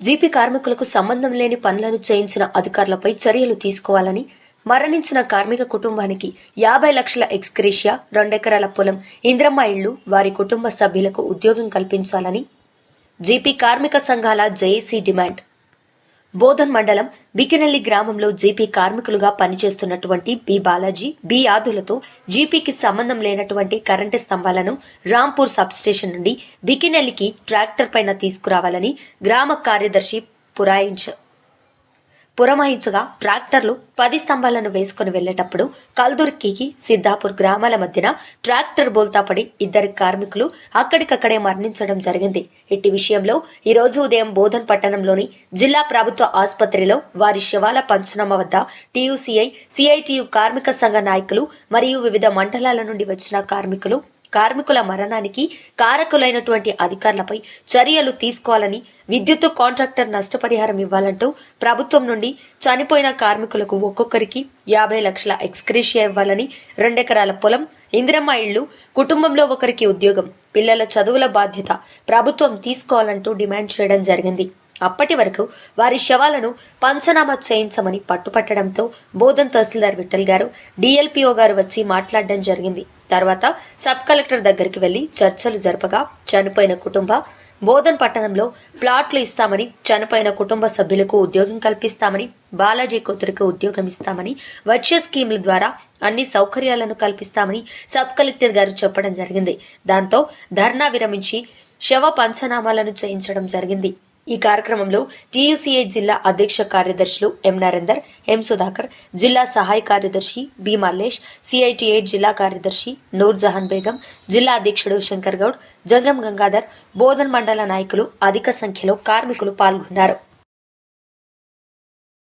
GP కార్మికులకు సంబంధం లేని పనులను చేయించిన అధికారులపై చర్యలు తీసుకోవాలని మరణించిన కార్మిక కుటుంబానికి యాభై లక్షల ఎక్స్క్రేషియా రెండెకరాల పొలం ఇంద్రమ్మ ఇళ్ళు వారి కుటుంబ సభ్యులకు ఉద్యోగం కల్పించాలని జీపీ కార్మిక సంఘాల జేఏసీ డిమాండ్. బోధన్ మండలం బికినల్లి గ్రామంలో జీపీ కార్మికులుగా పనిచేస్తున్నటువంటి బి బాలాజీ బి యాదులతో జీపీకి సంబంధం లేనటువంటి కరెంటు స్తంభాలను రాంపూర్ సబ్స్టేషన్ నుండి బికినల్లికి ట్రాక్టర్ పైన తీసుకురావాలని గ్రామ కార్యదర్శి పురాయించారు పురమాయించగా ట్రాక్టర్లు పది స్తంభాలను వేసుకుని వెళ్ళేటప్పుడు కల్దుర్కికి సిద్ధాపూర్ గ్రామాల మధ్యన ట్రాక్టర్ బోల్తా పడి ఇద్దరు కార్మికులు అక్కడికక్కడే మరణించడం జరిగింది. ఇట్టి విషయంలో ఈ రోజు ఉదయం బోధన్ పట్టణంలోని జిల్లా ప్రభుత్వ ఆసుపత్రిలో వారి శవాల పంచనామా వద్ద టీయూసీఐ సిఐటియు కార్మిక సంఘ నాయకులు మరియు వివిధ మండలాల నుండి వచ్చిన కార్మికులు కార్మికుల మరణానికి కారకులైనటువంటి అధికారులపై చర్యలు తీసుకోవాలని విద్యుత్ కాంట్రాక్టర్ నష్టపరిహారం ఇవ్వాలంటూ ప్రభుత్వం నుండి చనిపోయిన కార్మికులకు ఒక్కొక్కరికి యాభై లక్షల ఎక్స్క్రేషియా ఇవ్వాలని రెండెకరాల పొలం ఇందిరమ్మ ఇళ్ళు కుటుంబంలో ఒకరికి ఉద్యోగం పిల్లల చదువుల బాధ్యత ప్రభుత్వం తీసుకోవాలంటూ డిమాండ్ చేయడం జరిగింది. అప్పటి వరకు వారి శవాలను పంచనామా చేయించమని పట్టుపట్టడంతో బోధన్ తహసీల్దార్ విఠల్ గారు డిఎల్పిఓ గారు వచ్చి మాట్లాడడం జరిగింది. తర్వాత సబ్ కలెక్టర్ దగ్గరికి వెళ్ళి చర్చలు జరపగా చనిపోయిన కుటుంబ బోధన్ పట్టణంలో ప్లాట్లు ఇస్తామని చనిపోయిన కుటుంబ సభ్యులకు ఉద్యోగం కల్పిస్తామని బాలాజీ కూతురికి ఉద్యోగం ఇస్తామని వచ్చే స్కీముల ద్వారా అన్ని సౌకర్యాలను కల్పిస్తామని సబ్ కలెక్టర్ గారు చెప్పడం జరిగింది. దాంతో ధర్నా విరమించి శవ పంచనామాలను చేయించడం జరిగింది. ఈ కార్యక్రమంలో టీయూసీఏ జిల్లా అధ్యక్ష కార్యదర్శులు ఎం నరేందర్ ఎం సుధాకర్ జిల్లా సహాయ కార్యదర్శి బి మల్లేష్ సిఐటిఐ జిల్లా కార్యదర్శి నూర్ జహాన్ బేగం జిల్లా అధ్యక్షుడు శంకర్ గౌడ్ జంగం గంగాధర్ బోధన్ మండల నాయకులు అధిక సంఖ్యలో కార్మికులు పాల్గొన్నారు.